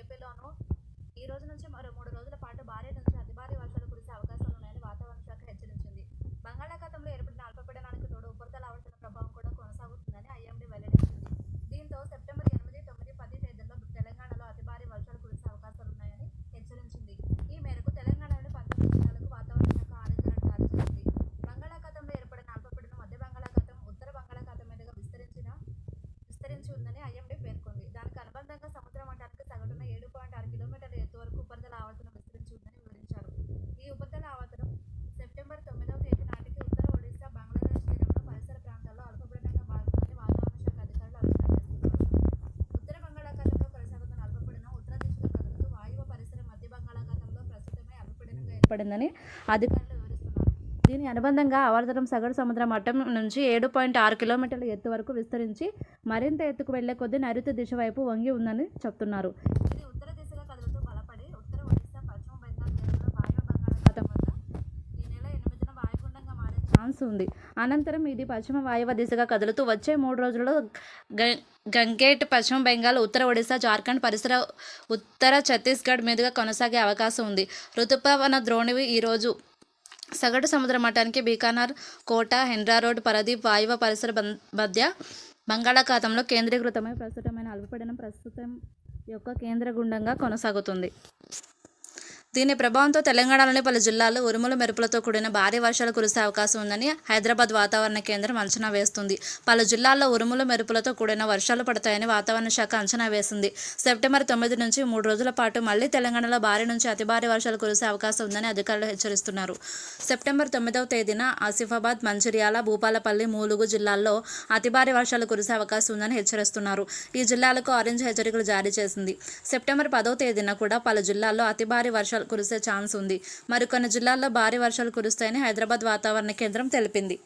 ఏపీలోనూ ఈ రోజు నుంచి మరో మూడు రోజుల పాటు భారీ నుంచి అతి భారీ వర్షాలు కురిసే అవకాశాలు ఉన్నాయని వాతావరణ శాఖ హెచ్చరించింది. బంగాళాఖాతంలో ఏర్పడిన అల్పపీడనానికి తోడు ఉపరితల ఆవర్తన ప్రభావం కూడా కొనసాగుతుందని ఐఎండీ వెల్లడించింది. దీంతో సెప్టెంబర్ ఎనిమిది తొమ్మిది పది తేదీల్లో తెలంగాణలో అతి భారీ వర్షాలు కురిసే అవకాశాలు ఉన్నాయని హెచ్చరించింది. ఈ మేరకు తెలంగాణలోని పంతొమ్మిది జిల్లాలకు వాతావరణ శాఖ ఆరెంజ్ జారీ చేసింది. బంగాళాఖాతంలో ఏర్పడిన అల్పపీడనం మధ్య బంగాళాఖాతం ఉత్తర బంగాళాఖాతం మీదుగా విస్తరించిన విస్తరించి ఉందని ఐఎండీ పేర్కొంది. దానికి అనుబంధంగా ఏర్పడిందని అధికారులు వివరిస్తున్నారు. దీని అనుబంధంగా ఆవర్తనం సగటు సముద్ర మట్టం నుంచి ఏడు పాయింట్ ఆరు కిలోమీటర్ల ఎత్తు వరకు విస్తరించి మరింత ఎత్తుకు వెళ్ళే కొద్దీ నైరుతి దిశ వైపు వంగి ఉందని చెప్తున్నారు ఇది ఉత్తర దిశగా కదులుతూ బలపడి ఉత్తర ఒడిశా పశ్చిమ బెంగాల్ తీరంలో వాయు బంగాళాఖాతం వద్ద ఈ నెల ఎనిమిదిన వాయుగుండంగా మారే ఛాన్స్ ఉంది అనంతరం ఇది పశ్చిమ వాయువ దిశగా కదులుతూ వచ్చే మూడు రోజుల్లో గ- గంగేట్ పశ్చిమ బెంగాల్ ఉత్తర ఒడిశా జార్ఖండ్ పరిసర ఉత్తర ఛత్తీస్గఢ్ మీదుగా కొనసాగే అవకాశం ఉంది. ఋతుపవన ద్రోణివి ఈరోజు సగటు సముద్ర మఠానికి బీకానర్ కోట హెండ్రా రోడ్ పరదీప్ వాయువ పరిసర బం- మధ్య బంగాళాఖాతంలో కేంద్రీకృతమై ప్రస్తుతమైన అల్పపీడనం ప్రస్తుతం యొక్క కేంద్ర గుండంగా కొనసాగుతుంది. దీని ప్రభావంతో తెలంగాణలోని పలు జిల్లాల్లో ఉరుములు మెరుపులతో కూడిన భారీ వర్షాలు కురిసే అవకాశం ఉందని హైదరాబాద్ వాతావరణ కేంద్రం అంచనా వేస్తుంది. పలు జిల్లాల్లో ఉరుములు మెరుపులతో కూడిన వర్షాలు పడతాయని వాతావరణ శాఖ అంచనా వేసింది. సెప్టెంబర్ తొమ్మిది నుంచి మూడు రోజుల పాటు మళ్ళీ తెలంగాణలో భారీ నుంచి అతి భారీ వర్షాలు కురిసే అవకాశం ఉందని అధికారులు హెచ్చరిస్తున్నారు. సెప్టెంబర్ తొమ్మిదవ తేదీన ఆసిఫాబాద్ మంచిర్యాల భూపాలపల్లి మూలుగు జిల్లాల్లో అతి భారీ వర్షాలు కురిసే అవకాశం ఉందని హెచ్చరిస్తున్నారు. ఈ జిల్లాలకు ఆరెంజ్ హెచ్చరికలు జారీ చేసింది. సెప్టెంబర్ పదవ తేదీన కూడా పలు జిల్లాల్లో అతి భారీ వర్షాలు కురిసే ఛాన్స్ ఉంది. మరికొన్ని జిల్లాల్లో భారీ వర్షాలు కురుస్తాయని హైదరాబాద్ వాతావరణ కేంద్రం తెలిపింది.